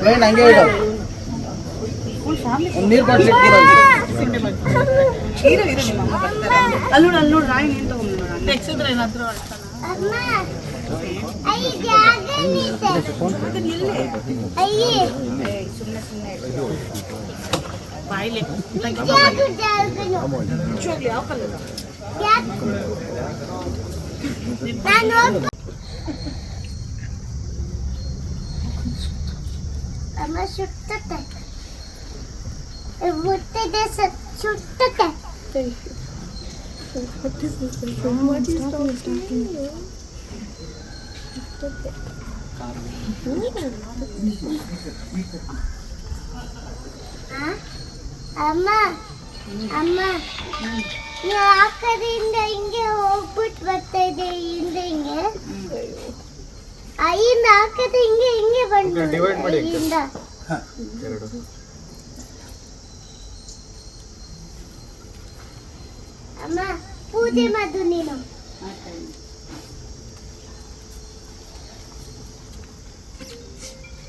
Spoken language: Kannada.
ಪ್ಲೇನ್ ಹಂಗೆ ಇಡು ನೀರು ಬಾಟ್ಲಿ ಅಲ್ಲಿ ನೋಡು ಅಲ್ಲಿ ನೋಡು ರಾಣಿ ನೀನು ತಗೊಂಡು ನೋಡು ತೆಗ್ಸಿದ್ರೆ ಏನಾದ್ರು ಅಮ್ಮ ಅಯ್ಯ ಜಾಗನಿದೆ ಅಯ್ಯ ಬಾಯಿಲೆ ಜಾಗ ಜಾಗನು ಯಾವ ಕಲರ್ ಯಾಕೆ ನಾನು ಹೋಗ್- ಅಮ್ಮ ಸುಟ್ಟತ್ತೆ ಮುಟ್ಟಿದೆ ಸ- ಸುಟ್ಟತ್ತೆ ಆ? ಅಮ್ಮ ಅಮ್ಮ ನೀವು ಆ ಕಡೆಯಿಂದ ಹಿಂಗೆ ಹೋಗ್ಬಿಟ್ಟು ಬರ್ತಾ ಇದೆ ಹಿಂದೆ ಹಿಂಗೆ ಆ ಕಡೆ ಹಿಂಗೆ ಹಿಂಗೆ ಬಂದು ಡಿವೈಡ್ ಮಾಡಿ. ಅಯ್ಯಿಂದ ಅಮ್ಮ ಪೂಜೆ ಮಾಡು ನೀನು.